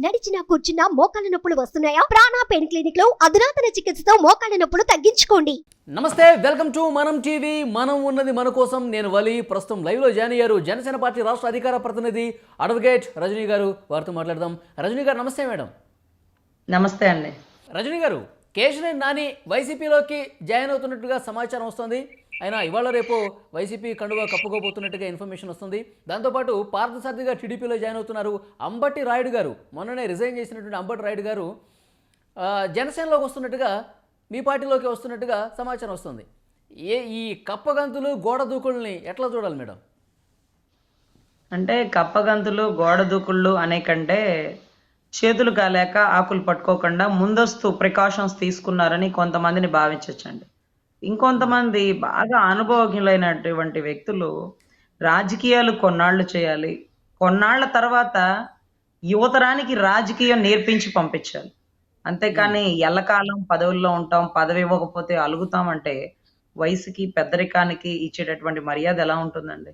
నడిచినా కూర్చున్నా మోకాళ్ళ నొప్పులు వస్తున్నాయా? ప్రాణా పెయిన్ క్లినిక్లో అధునాతన చికిత్సతో మోకాళ్ళ నొప్పులు తగ్గించుకోండి. నమస్తే వెల్కమ్ టు మనం టీవీ. మనం ఉన్నది మన కోసం. నేను వలి. ప్రస్తుతం లైవ్లో జాయిన్ అయ్యారు జనసేన పార్టీ రాష్ట్ర అధికార ప్రతినిధి అడ్వకేట్ రజనీ గారు. వారితో మాట్లాడదాం. రజనీ గారు నమస్తే మేడం. నమస్తే అండి. రజనీ గారు కేశినేని నాని వైసీపీలోకి జాయిన్ అవుతున్నట్టుగా సమాచారం వస్తుంది. అయినా ఇవాళ రేపు వైసీపీ కండుగా కప్పుకోబోతున్నట్టుగా ఇన్ఫర్మేషన్ వస్తుంది. దాంతోపాటు పార్థసారథిగా టీడీపీలో జాయిన్ అవుతున్నారు అంబటి రాయుడు గారు. మొన్ననే రిజైన్ చేసినటువంటి అంబటి రాయుడు గారు జనసేనలోకి వస్తున్నట్టుగా మీ పార్టీలోకి వస్తున్నట్టుగా సమాచారం వస్తుంది. ఏ ఈ కప్పగంతులు గోడ దూకుల్ని ఎట్లా చూడాలి మేడం? అంటే కప్పగంతులు గోడ దూకుళ్ళు అనే కంటే చేతులు కాలేక ఆకులు పట్టుకోకుండా ముందస్తు ప్రికాషన్స్ తీసుకున్నారని కొంతమందిని భావించవచ్చండి ఇంకొంతమంది బాగా అనుభవజ్ఞులైనటువంటి వ్యక్తులు రాజకీయాలు కొన్నాళ్ళు చేయాలి. కొన్నాళ్ళ తర్వాత యువతరానికి రాజకీయం నేర్పించి పంపించాలి. అంతేకాని ఎల్లకాలం పదవుల్లో ఉంటాం పదవి ఇవ్వకపోతే అలుగుతాం అంటే వయసుకి పెద్దరికానికి ఇచ్చేటటువంటి మర్యాద ఎలా ఉంటుందండి?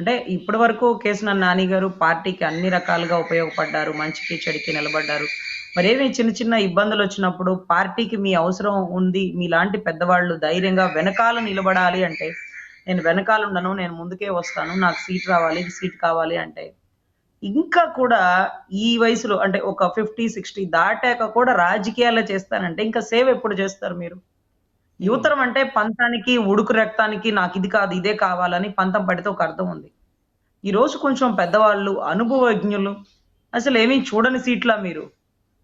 అంటే ఇప్పటి వరకు కేసీఆర్ నాని గారు పార్టీకి అన్ని రకాలుగా ఉపయోగపడ్డారు మంచికి చెడుకి నిలబడ్డారు. మరి ఏమి చిన్న చిన్న ఇబ్బందులు వచ్చినప్పుడు పార్టీకి మీ అవసరం ఉంది మీలాంటి పెద్దవాళ్ళు ధైర్యంగా వెనకాల నిలబడాలి అంటే నేను వెనకాల ఉండను నేను ముందుకే వస్తాను నాకు సీట్ రావాలి సీట్ కావాలి అంటే ఇంకా కూడా ఈ వయసులో అంటే ఒక ఫిఫ్టీ సిక్స్టీ దాటాక కూడా రాజకీయాలు చేస్తానంటే ఇంకా సేవ్ ఎప్పుడు చేస్తారు మీరు? యువతరం అంటే పంతానికి ఉడుకు రక్తానికి నాకు ఇది కాదు ఇదే కావాలని పంతం పడితే ఒక అర్థం ఉంది. ఈ రోజు కొంచెం పెద్దవాళ్ళు అనుభవజ్ఞులు అసలు ఏమీ చూడని సీట్లా మీరు.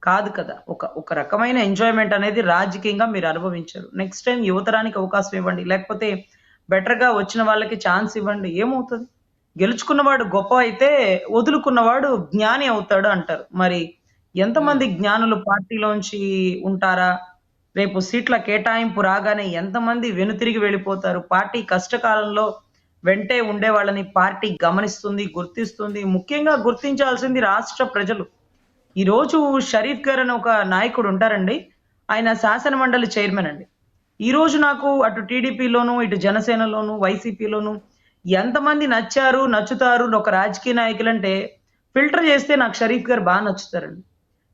కాదు కదా ఒక ఒక రకమైన ఎంజాయ్మెంట్ అనేది రాజకీయంగా మీరు అనుభవించారు. నెక్స్ట్ టైం యువతరానికి అవకాశం ఇవ్వండి. లేకపోతే బెటర్గా వచ్చిన వాళ్ళకి ఛాన్స్ ఇవ్వండి. ఏమవుతుంది? గెలుచుకున్నవాడు గొప్ప అయితే వదులుకున్నవాడు జ్ఞాని అవుతాడు అంటారు. మరి ఎంతమంది జ్ఞానులు పార్టీలోంచి ఉంటారా? రేపు సీట్ల కేటాయింపు రాగానే ఎంతమంది వెనుతిరిగి వెళ్ళిపోతారు? పార్టీ కష్టకాలంలో వెంటే ఉండే వాళ్ళని పార్టీ గమనిస్తుంది గుర్తిస్తుంది. ముఖ్యంగా గుర్తించాల్సింది రాష్ట్ర ప్రజలు. ఈ రోజు షరీఫ్ గారు అని ఒక నాయకుడు ఉంటారండి. ఆయన శాసన మండలి చైర్మన్ అండి. ఈ రోజు నాకు అటు టీడీపీలోను ఇటు జనసేనలోను వైసీపీలోను ఎంతమంది నచ్చారు నచ్చుతారు ఒక రాజకీయ నాయకులు అంటే ఫిల్టర్ చేస్తే నాకు షరీఫ్ గారు బాగా నచ్చుతారండి.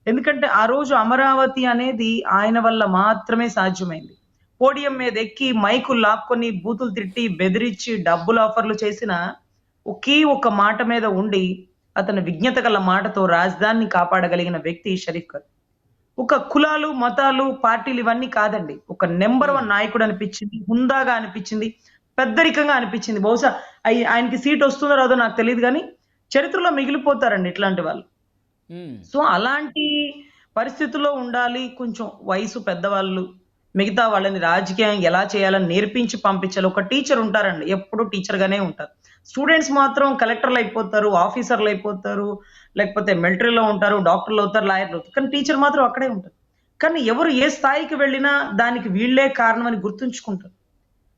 ఎందుకంటే ఆ రోజు అమరావతి అనేది ఆయన వల్ల మాత్రమే సాధ్యమైంది. పోడియం మీద ఎక్కి మైకులు లాక్కొని బూతులు తిట్టి బెదిరించి డబ్బులు ఆఫర్లు చేసిన ఒకే ఒక మాట మీద ఉండి అతని విజ్ఞత గల మాటతో రాజధానిని కాపాడగలిగిన వ్యక్తి షరీఫ్ గారు ఒక కులాలు మతాలు పార్టీలు ఇవన్నీ కాదండి. ఒక నెంబర్ వన్ నాయకుడు అనిపించింది హుందాగా అనిపించింది పెద్దరికంగా అనిపించింది. బహుశా ఆయనకి సీట్ వస్తుందో రాదో నాకు తెలియదు కానీ చరిత్రలో మిగిలిపోతారండి ఇట్లాంటి వాళ్ళు. Hmm. సో అలాంటి పరిస్థితుల్లో ఉండాలి. కొంచెం వయసు పెద్దవాళ్ళు మిగతా వాళ్ళని రాజకీయం ఎలా చేయాలని నేర్పించి పంపించాలి. ఒక టీచర్ ఉంటారండి ఎప్పుడు టీచర్ గానే ఉంటారు. స్టూడెంట్స్ మాత్రం కలెక్టర్లు అయిపోతారు ఆఫీసర్లు అయిపోతారు లేకపోతే మిలిటరీలో ఉంటారు డాక్టర్లు అవుతారు లాయర్లు అవుతారు. కానీ టీచర్ మాత్రం అక్కడే ఉంటారు. కానీ ఎవరు ఏ స్థాయికి వెళ్ళినా దానికి వీళ్ళే కారణం అని గుర్తుంచుకుంటారు.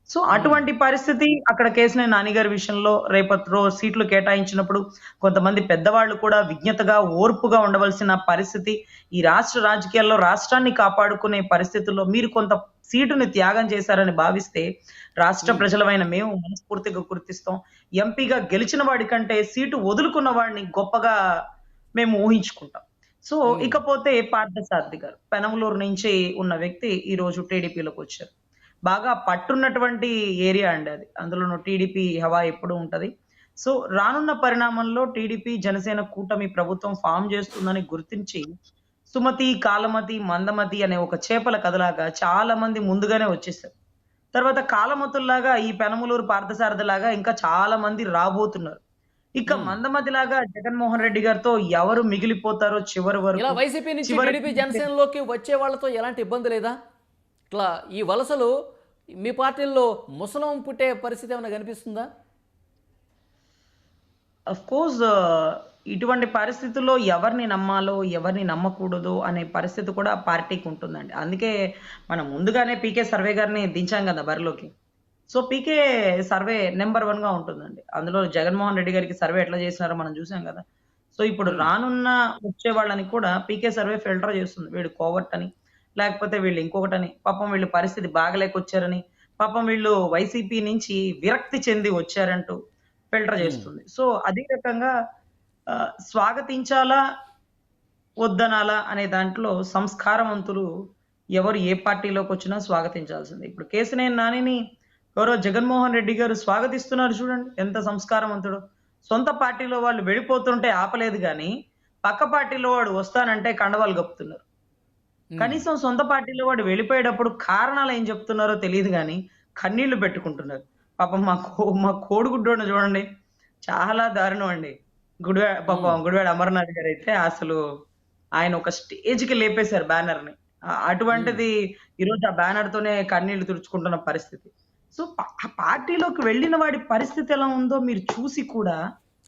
సో అటువంటి పరిస్థితి అక్కడ కేసినేని నానిగారి విషయంలో రేపటి రోజు సీట్లు కేటాయించినప్పుడు కొంతమంది పెద్దవాళ్ళు కూడా విజ్ఞతగా ఓర్పుగా ఉండవలసిన పరిస్థితి. ఈ రాష్ట్ర రాజకీయాల్లో రాష్ట్రాన్ని కాపాడుకునే పరిస్థితుల్లో మీరు కొంత సీటుని త్యాగం చేశారని భావిస్తే రాష్ట్ర ప్రజలమైన మేము మనస్ఫూర్తిగా గుర్తిస్తాం. ఎంపీగా గెలిచిన వాడి కంటే సీటు వదులుకున్న వాడిని గొప్పగా మేము ఊహించుకుంటాం. సో. ఇకపోతే పార్థసారథి గారు పెనమలూరు నుంచి ఉన్న వ్యక్తి ఈ రోజు టీడీపీలోకి వచ్చారు. బాగా పట్టున్నటువంటి ఏరియా అండి అది. అందులో టీడీపీ హవా ఎప్పుడు ఉంటది. సో రానున్న పరిణామంలో టీడీపీ జనసేన కూటమి ప్రభుత్వం ఫామ్ చేస్తుందని గుర్తించి సుమతి కాలమతి మందమతి అనే ఒక చేపల కథలాగా చాలా మంది ముందుగానే వచ్చేసారు. తర్వాత కాలమతుల్లాగా ఈ పెనమలూరు పార్థసారథి లాగా ఇంకా చాలా మంది రాబోతున్నారు. ఇక. మందమతి లాగా జగన్మోహన్ రెడ్డి గారితో ఎవరు మిగిలిపోతారో చివరి వరకు వైసీపీ నుంచి జనసేనలోకి వచ్చే వాళ్ళతో ఎలాంటి ఇబ్బంది లేదా? ఇట్లా ఈ వలసలు మీ పార్టీల్లో ముసలం పుట్టే పరిస్థితి ఏమైనా కనిపిస్తుందా? అఫ్ కోర్స్ uh, ఇటువంటి పరిస్థితుల్లో ఎవరిని నమ్మాలో ఎవరిని నమ్మకూడదు అనే పరిస్థితి కూడా పార్టీకి ఉంటుందండి. అందుకే మనం ముందుగానే పీకే సర్వే గారిని దించాం కదా బరిలోకి. సో పీకే సర్వే నెంబర్ వన్గా ఉంటుందండి. అందులో జగన్మోహన్ రెడ్డి గారికి సర్వే ఎట్లా చేసినారో మనం చూసాం కదా. సో ఇప్పుడు రానున్న వచ్చే వాళ్ళని కూడా పీకే సర్వే ఫిల్టర్ చేస్తుంది. వీడు కోవర్ట్ అని. లేకపోతే వీళ్ళు ఇంకొకటని. పాపం వీళ్ళు పరిస్థితి బాగలేకొచ్చారని పాపం వీళ్ళు వైసీపీ నుంచి విరక్తి చెంది వచ్చారంటూ ఫిల్టర్ చేస్తుంది. సో అదే రకంగా స్వాగతించాలా వద్దనాలా అనే దాంట్లో సంస్కారవంతులు ఎవరు ఏ పార్టీలోకి వచ్చినా స్వాగతించాల్సిందే. ఇప్పుడు కేసినేని నానిని గౌరవ జగన్మోహన్ రెడ్డి గారు స్వాగతిస్తున్నారు చూడండి ఎంత సంస్కారవంతుడు. సొంత పార్టీలో వాళ్ళు వెళ్ళిపోతుంటే ఆపలేదు కానీ పక్క పార్టీలో వాడు వస్తానంటే కండవాలు కప్పుతున్నారు. ఉమ్. కనీసం సొంత పార్టీలో వాడు వెళ్ళిపోయేటప్పుడు కారణాలు ఏం చెప్తున్నారో తెలియదు కానీ కన్నీళ్ళు పెట్టుకుంటున్నారు. పాపం మా కో మా కోడిగుడ్డోడిని చూడండి. చాలా దారుణం అండి. గుడివా పాపం గుడివాడ అమర్నాథ్ గారు అయితే అసలు ఆయన ఒక స్టేజ్కి లేపేశారు బ్యానర్ని అటువంటిది ఈరోజు ఆ బ్యానర్ తోనే కన్నీళ్ళు తుడుచుకుంటున్న పరిస్థితి. సో ఆ పార్టీలోకి వెళ్ళిన వాడి పరిస్థితి ఎలా ఉందో మీరు చూసి కూడా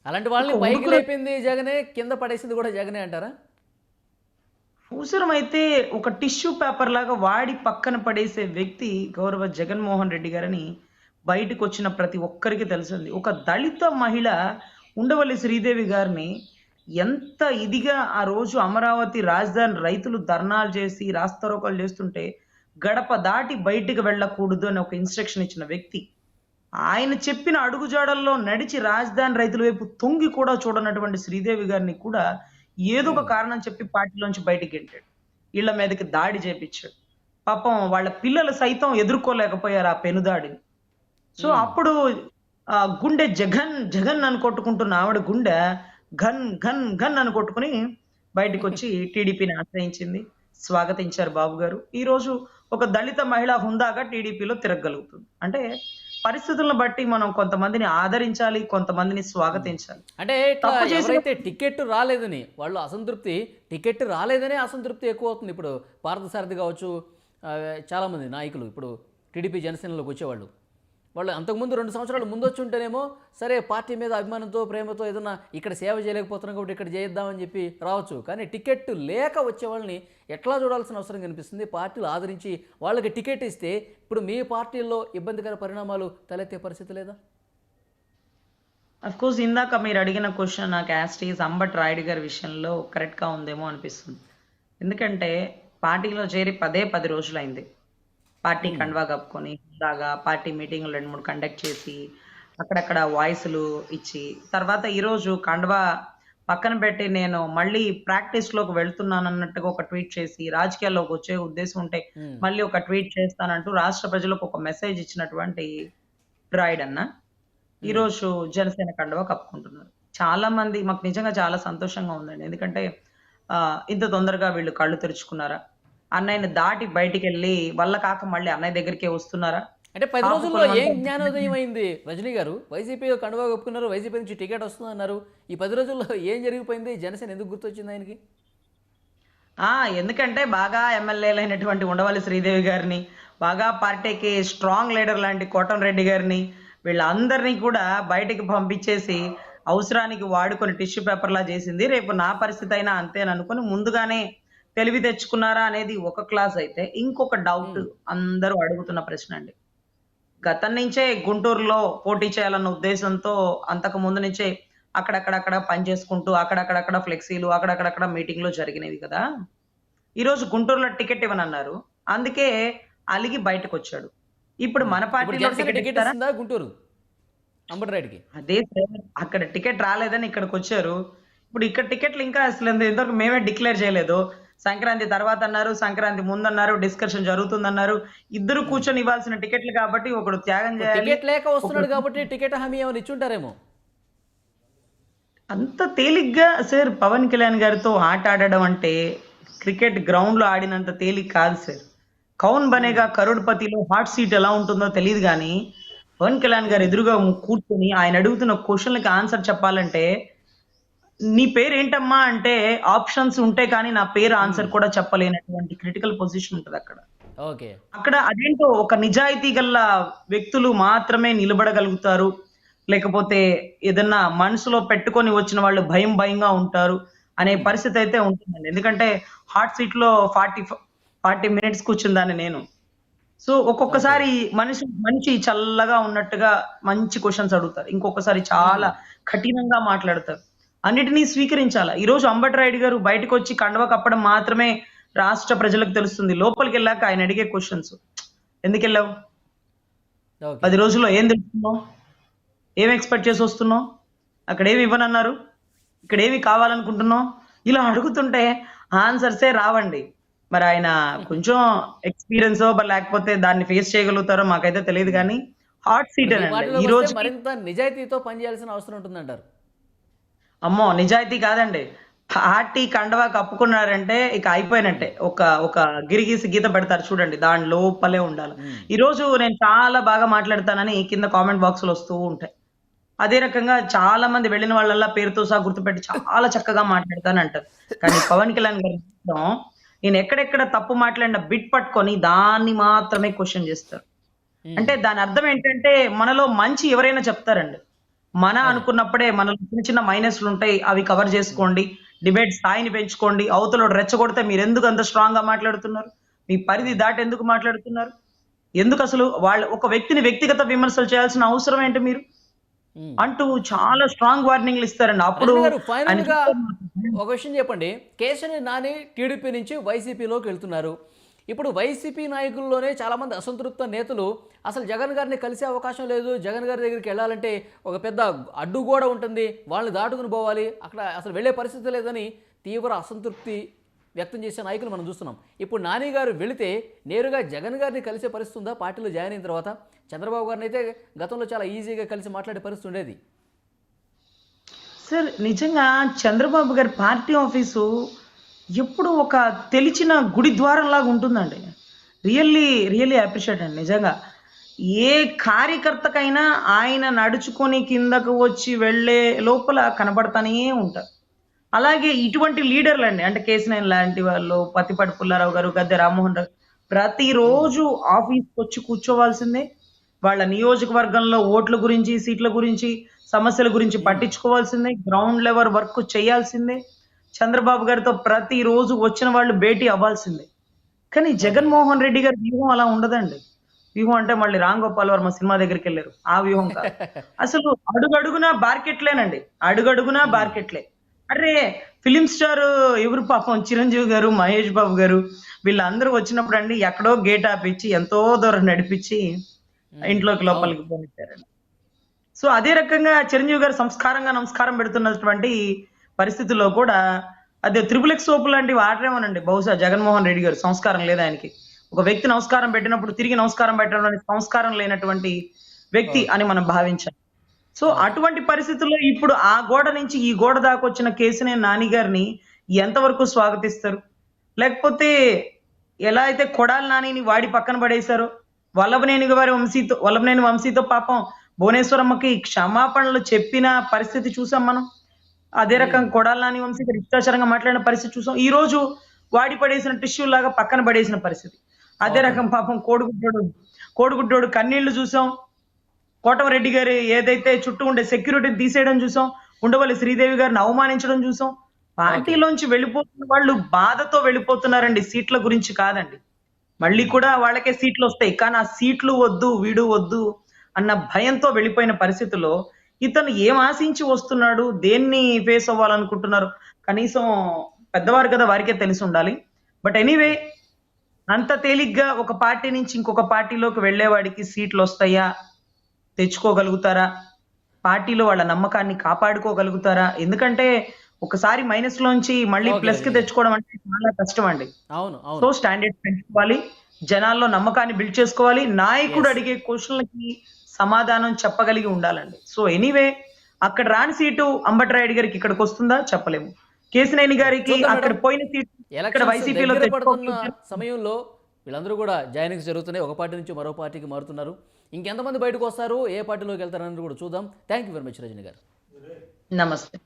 అలాంటి వాళ్ళని పైకి లేపింది జగనే కింద పడేసింది కూడా జగనే అంటారా? అవసరమైతే ఒక టిష్యూ పేపర్ లాగా వాడి పక్కన పడేసే వ్యక్తి గౌరవ జగన్మోహన్ రెడ్డి గారని బయటకు వచ్చిన ప్రతి ఒక్కరికి తెలిసింది ఒక దళిత మహిళ ఉండవల్లి శ్రీదేవి గారిని ఎంత ఇదిగా ఆ రోజు అమరావతి రాజధాని రైతులు ధర్నాలు చేసి రాస్తారోకాలు చేస్తుంటే గడప దాటి బయటికి వెళ్ళకూడదు అని ఒక ఇన్స్ట్రక్షన్ ఇచ్చిన వ్యక్తి. ఆయన చెప్పిన అడుగుజాడల్లో నడిచి రాజధాని రైతుల వైపు తొంగి కూడా చూడనటువంటి శ్రీదేవి గారిని కూడా ఏదో ఒక కారణం చెప్పి పార్టీలోంచి బయటికి గెంటాడు. ఇళ్ళ మీదకి దాడి చేపించాడు. పాపం వాళ్ళ పిల్లలు సైతం ఎదుర్కోలేకపోయారు ఆ పెనుదాడిని. So Hmm. అప్పుడు ఆ గుండె జగన్ జగన్ అని కొట్టుకుంటున్న ఆవిడ గుండె ఘన్ ఘన్ ఘన్ అని కొట్టుకుని బయటకు వచ్చి టీడీపీని ఆశ్రయించింది. స్వాగతించారు బాబు గారు ఈ రోజు ఒక దళిత మహిళ హుందాగా టీడీపీలో తిరగలుగుతుంది అంటే పరిస్థితులను బట్టి మనం కొంతమందిని ఆదరించాలి కొంతమందిని స్వాగతించాలి. అంటే తప్పు ఎవరైతే టికెట్ రాలేదని వాళ్ళు అసంతృప్తి టికెట్ రాలేదనే అసంతృప్తి ఎక్కువ అవుతుంది ఇప్పుడు పార్థసారథి కావచ్చు చాలామంది నాయకులు ఇప్పుడు టీడీపీ జనసేనలోకి వచ్చేవాళ్ళు. వాళ్ళు అంతకుముందు రెండు సంవత్సరాలు ముందు వచ్చి ఉంటేనేమో సరే పార్టీ మీద అభిమానంతో ప్రేమతో ఏదైనా ఇక్కడ సేవ చేయలేకపోతున్నాం కాబట్టి ఇక్కడ చేయిద్దామని చెప్పి రావచ్చు. కానీ టికెట్ లేక వచ్చే వాళ్ళని ఎట్లా చూడాల్సిన అవసరం కనిపిస్తుంది? పార్టీలు ఆదరించి వాళ్ళకి టికెట్ ఇస్తే ఇప్పుడు మీ పార్టీల్లో ఇబ్బందికర పరిణామాలు తలెత్తే పరిస్థితి లేదా? అఫ్ కోర్స్ ఇందాక మీరు అడిగిన క్వశ్చన్ నాకు యాస్టీస్ అంబట్ రాయుడు గారి విషయంలో కరెక్ట్గా ఉందేమో అనిపిస్తుంది. ఎందుకంటే పార్టీలో చేరి పదే పది రోజులైంది. పార్టీ కండువా కప్పుకొని హుందాగా పార్టీ మీటింగ్లు రెండు మూడు కండక్ట్ చేసి అక్కడక్కడ వాయిస్లు ఇచ్చి తర్వాత ఈరోజు కండువా పక్కన పెట్టి నేను మళ్ళీ ప్రాక్టీస్లోకి వెళ్తున్నాను అన్నట్టుగా ఒక ట్వీట్ చేసి రాజకీయాల్లోకి వచ్చే ఉద్దేశం ఉంటే. మళ్ళీ ఒక ట్వీట్ చేస్తానంటూ రాష్ట్ర ప్రజలకు ఒక మెసేజ్ ఇచ్చినటువంటి రాయుడు అన్న. ఈరోజు జనసేన కండువా కప్పుకుంటున్నారు. చాలా మంది మాకు నిజంగా చాలా సంతోషంగా ఉందండి. ఎందుకంటే ఆ, ఇంత తొందరగా వీళ్ళు కళ్ళు తెరుచుకున్నారా? అన్నయ్యని దాటి బయటికి వెళ్ళి వల్ల కాక మళ్ళీ అన్నయ్య దగ్గరికే వస్తున్నారా? అంటే పది రోజుల్లో ఏం జ్ఞానోదయం అయింది? రజనీ గారు వైసీపీ కండువా కప్పుకున్నారు వైసీపీ నుంచి టికెట్ వస్తుంది అన్నారు. ఈ పది రోజుల్లో ఏం జరిగిపోయింది? జనసేన ఎందుకు గుర్తొచ్చింది ఆయనకి? ఆ ఎందుకంటే బాగా ఎమ్మెల్యేలు అయినటువంటి ఉండవల్లి శ్రీదేవి గారిని బాగా పార్టీకి స్ట్రాంగ్ లీడర్ లాంటి కోటంరెడ్డి గారిని వీళ్ళందరినీ కూడా బయటికి పంపించేసి అవసరానికి వాడుకొని టిష్యూ పేపర్ లా చేసింది. రేపు నా పరిస్థితి అయినా అంతేని అనుకుని ముందుగానే తెలివి తెచ్చుకున్నారా అనేది ఒక క్లాస్ అయితే ఇంకొక డౌట్ అందరూ అడుగుతున్న ప్రశ్న అండి. గతం నుంచే గుంటూరులో పోటీ చేయాలన్న ఉద్దేశంతో అంతకు ముందు నుంచే అక్కడక్కడక్కడ పని చేసుకుంటూ అక్కడక్కడక్కడ ఫ్లెక్సీలు అక్కడక్కడక్కడ మీటింగ్లు జరిగినవి కదా. ఈరోజు గుంటూరులో టికెట్ ఇవ్వనన్నారు. అందుకే అలిగి బయటకు వచ్చాడు. ఇప్పుడు మన పార్టీలో టికెట్ గుంటూరు? అంబటిరాయుడికి అదే అక్కడ టికెట్ రాలేదని ఇక్కడికి వచ్చారు. ఇప్పుడు ఇక్కడ టికెట్లు ఇంకా అసలు ఇంతవరకు మేమే డిక్లేర్ చేయలేదు. సంక్రాంతి తర్వాత అన్నారు సంక్రాంతి ముందు అన్నారు డిస్కషన్ జరుగుతుందన్నారు. ఇద్దరు కూర్చొని ఇవ్వాల్సిన టికెట్లు కాబట్టి ఒకడు త్యాగం చేయాలి టికెట్ లేక వస్తున్నాడు కాబట్టి టికెట్ హామీ ఏమైనా ఇచ్చుంటారేమో? అంత తేలిగ్గా సార్ పవన్ కళ్యాణ్ గారితో ఆట ఆడడం అంటే క్రికెట్ గ్రౌండ్లో ఆడినంత తేలిక కాదు సార్. కౌన్ బనేగా కరోడ్పతిలో హాట్ సీట్ ఎలా ఉంటుందో తెలియదు కానీ పవన్ కళ్యాణ్ గారు ఎదురుగా కూర్చొని ఆయన అడుగుతున్న క్వశ్చన్లకి ఆన్సర్ చెప్పాలంటే నీ పేరు ఏంటమ్మా అంటే ఆప్షన్స్ ఉంటే కానీ నా పేరు ఆన్సర్ కూడా చెప్పలేనటువంటి క్రిటికల్ పొజిషన్ ఉంటుంది అక్కడ. ఓకే. అక్కడ అదేంటో ఒక నిజాయితీ గల వ్యక్తులు మాత్రమే నిలబడగలుగుతారు. లేకపోతే ఏదన్నా మనసులో పెట్టుకొని వచ్చిన వాళ్ళు భయం భయంగా ఉంటారు అనే పరిస్థితి అయితే ఉంటుందండి. ఎందుకంటే హాట్ సీట్లో ఫార్టీ ఫార్టీ మినిట్స్ కూర్చుందాన్ని నేను. సో ఒక్కొక్కసారి మనిషి మనిషి చల్లగా ఉన్నట్టుగా మంచి క్వశ్చన్స్ అడుగుతారు. ఇంకొకసారి చాలా కఠినంగా మాట్లాడతారు. అన్నిటినీ స్వీకరించాలా? ఈ రోజు అంబటి రాయుడు గారు బయటకు వచ్చి కండవ కప్పడం మాత్రమే రాష్ట్ర ప్రజలకు తెలుస్తుంది. లోపలికి వెళ్ళాక ఆయన అడిగే క్వశ్చన్స్ ఎందుకు వెళ్ళావు పది రోజుల్లో ఏం తెలుసుకున్నావు? ఏం ఎక్స్పెక్ట్ చేసి వస్తున్నావు? అక్కడ ఏమి ఇవ్వనన్నారు? ఇక్కడ ఏమి కావాలనుకుంటున్నావు? ఇలా అడుగుతుంటే ఆన్సర్సే రావండి. మరి ఆయన కొంచెం ఎక్స్పీరియన్స్ లేకపోతే దాన్ని ఫేస్ చేయగలుగుతారో మాకైతే తెలియదు కానీ హాట్ సీట్ ఈ వాటిలో ఈ రోజు మరింత నిజాయితీతో పనిచేయాల్సిన అవసరం ఉంటుందంటారు. అమ్మో నిజాయితీ కాదండి. పార్టీ కండవా కప్పుకున్నారంటే ఇక అయిపోయినట్టే. ఒక ఒక గిరిగీసి గీత పెడతారు చూడండి దాని లోపలే ఉండాలి. ఈ రోజు నేను చాలా బాగా మాట్లాడతానని కింద కామెంట్ బాక్స్లో వస్తూ ఉంటాయి. అదే రకంగా చాలా మంది వెళ్ళిన వాళ్ళల్లా పేరుతో సహా గుర్తుపెట్టి చాలా చక్కగా మాట్లాడతాను అంటారు కానీ పవన్ కళ్యాణ్ గారు నేను ఎక్కడెక్కడ తప్పు మాట్లాడిన బిట్ పట్టుకొని దాన్ని మాత్రమే క్వశ్చన్ చేస్తారు. అంటే దాని అర్థం ఏంటంటే మనలో మంచి ఎవరైనా చెప్తారండి. మన అనుకున్నప్పుడే మనలో చిన్న చిన్న మైనస్లు ఉంటాయి అవి కవర్ చేసుకోండి డిబేట్ స్థాయిని పెంచుకోండి అవతల రెచ్చగొడితే మీరు ఎందుకు అంత స్ట్రాంగ్గా మాట్లాడుతున్నారు? మీ పరిధి దాటి ఎందుకు మాట్లాడుతున్నారు? ఎందుకు అసలు వాళ్ళ ఒక వ్యక్తిని వ్యక్తిగత విమర్శలు చేయాల్సిన అవసరం ఏంటి మీరు. అంటూ చాలా స్ట్రాంగ్ వార్నింగ్లు ఇస్తారండి. అప్పుడు ఫైనల్గా ఒక విషయం చెప్పండి. కేశని నాని టీడీపీ నుంచి వైసీపీలోకి వెళ్తున్నారు. ఇప్పుడు వైసీపీ నాయకుల్లోనే చాలామంది అసంతృప్త నేతలు అసలు జగన్ గారిని కలిసే అవకాశం లేదు. జగన్ గారి దగ్గరికి వెళ్ళాలంటే ఒక పెద్ద అడ్డు కూడా ఉంటుంది. వాళ్ళని దాటుకుని పోవాలి. అక్కడ అసలు వెళ్ళే పరిస్థితి లేదని తీవ్ర అసంతృప్తి వ్యక్తం చేసే నాయకులు మనం చూస్తున్నాం. ఇప్పుడు నాని గారు వెళితే నేరుగా జగన్ గారిని కలిసే పరిస్థితి ఉందా? పార్టీలో జాయిన్ అయిన తర్వాత చంద్రబాబు గారిని అయితే గతంలో చాలా ఈజీగా కలిసి మాట్లాడే పరిస్థితి ఉండేది. సార్ నిజంగా చంద్రబాబు గారి పార్టీ ఆఫీసు ఎప్పుడు ఒక తెలిచిన గుడి ద్వారంలాగా ఉంటుందండి. రియల్లీ రియల్లీ అప్రిషియేట్ అండి నిజంగా. ఏ కార్యకర్తకైనా ఆయన నడుచుకొని కిందకు వచ్చి వెళ్ళే లోపల కనబడతానే ఉంటారు. అలాగే ఇటువంటి లీడర్లు అండి అంటే కేసినేని లాంటి వాళ్ళు పతిపడి పుల్లారావు గారు గద్దె రామ్మోహన్ రావు ప్రతిరోజు ఆఫీస్కి వచ్చి కూర్చోవాల్సిందే. వాళ్ళ నియోజకవర్గంలో ఓట్ల గురించి సీట్ల గురించి సమస్యల గురించి పట్టించుకోవాల్సిందే. గ్రౌండ్ లెవెల్ వర్క్ చేయాల్సిందే. చంద్రబాబు గారితో ప్రతిరోజు వచ్చిన వాళ్ళు భేటీ అవ్వాల్సిందే. కానీ జగన్మోహన్ రెడ్డి గారి వ్యూహం అలా ఉండదండి. వ్యూహం అంటే మళ్ళీ రామ్ గోపాల్ వర్మ సినిమా దగ్గరికి వెళ్ళారు. ఆ వ్యూహం కాదు. అసలు అడుగడుగునా బార్కెట్లేనండి. అడుగడుగునా బార్కెట్లే. అరే ఫిలిం స్టార్ ఎవరు పాపం? చిరంజీవి గారు మహేష్ బాబు గారు వీళ్ళందరూ వచ్చినప్పుడు అండి ఎక్కడో గేట్ ఆపిచ్చి ఎంతో దూరం నడిపించి ఇంట్లోకి లోపలికి పోనిచ్చారండి. సో అదే రకంగా చిరంజీవి గారు సంస్కారంగా నమస్కారం పెడుతున్నటువంటి పరిస్థితుల్లో కూడా అదే త్రిపుల్ ఎక్స్ సోపు లాంటివి ఆడరేమోనండి బహుశా జగన్మోహన్ రెడ్డి గారు సంస్కారం లేదు ఆయనకి. ఒక వ్యక్తి నమస్కారం పెట్టినప్పుడు తిరిగి నమస్కారం పెట్టడం సంస్కారం లేనటువంటి వ్యక్తి అని మనం భావించాలి. సో అటువంటి పరిస్థితుల్లో ఇప్పుడు ఆ గోడ నుంచి ఈ గోడ దాకా వచ్చిన కేసునే నాని గారిని ఎంతవరకు స్వాగతిస్తారు? లేకపోతే ఎలా అయితే కొడాలి నానిని వాడి పక్కన పడేశారో వల్లభనేని వారి వంశీతో వల్లభనేని వంశీతో పాపం భువనేశ్వరమ్మకి క్షమాపణలు చెప్పిన పరిస్థితి చూసాం మనం? అదే రకంగా కొడాలి నాని వంశీ గారు ఇష్టాచారంగా మాట్లాడిన పరిస్థితి చూసాం. ఈ రోజు వాడి పడేసిన టిష్యూ లాగా పక్కన పడేసిన పరిస్థితి. అదే రకం పాపం కోడిగుడ్డోడు కోడిగుడ్డోడు కన్నీళ్ళు చూసాం. కోటమరెడ్డి గారి ఏదైతే చుట్టూ ఉండే సెక్యూరిటీని తీసేయడం చూసాం. ఉండవల్లి శ్రీదేవి గారిని అవమానించడం చూసాం. పార్టీలోంచి వెళ్ళిపోతున్న వాళ్ళు బాధతో వెళ్ళిపోతున్నారండి. సీట్ల గురించి కాదండి. మళ్ళీ కూడా వాళ్ళకే సీట్లు వస్తాయి. కానీ ఆ సీట్లు వద్దు వీడు వద్దు అన్న భయంతో వెళ్ళిపోయిన పరిస్థితుల్లో ఇతను ఏం ఆశించి వస్తున్నాడు? దేన్ని ఫేస్ అవ్వాలనుకుంటున్నారు? కనీసం పెద్దవారు కదా వారికే తెలిసి ఉండాలి. బట్ ఎనీవే అంత తేలిగ్గా ఒక పార్టీ నుంచి ఇంకొక పార్టీలోకి వెళ్ళేవాడికి సీట్లు వస్తాయా? తెచ్చుకోగలుగుతారా? పార్టీలో వాళ్ళ నమ్మకాన్ని కాపాడుకోగలుగుతారా? ఎందుకంటే ఒకసారి మైనస్ లోంచి మళ్ళీ ప్లస్కి. తెచ్చుకోవడం అంటే చాలా కష్టం అండి. అవును సో స్టాండర్డ్ పెంచుకోవాలి. జనాల్లో నమ్మకాన్ని బిల్డ్ చేసుకోవాలి. నాయకుడు. అడిగే క్వశ్చన్లకి సమాధానం చెప్పగలిగి ఉండాలండి. సో ఎనీవే అక్కడ రాని సీటు అంబట్రాయుడు గారికి ఇక్కడికి వస్తుందా? చెప్పలేము. కేసినేని గారికి అక్కడ. పోయిన సీటు ఇక్కడ వైసీపీలో సమయంలో వీళ్ళందరూ కూడా జాయినింగ్స్ జరుగుతున్నాయి. ఒక పార్టీ నుంచి మరో పార్టీకి మారుతున్నారు. ఇంకెంతమంది బయటకు వస్తారు? ఏ పార్టీలోకి వెళ్తారని కూడా చూద్దాం. Thank you very much Rajani garu. నమస్తే.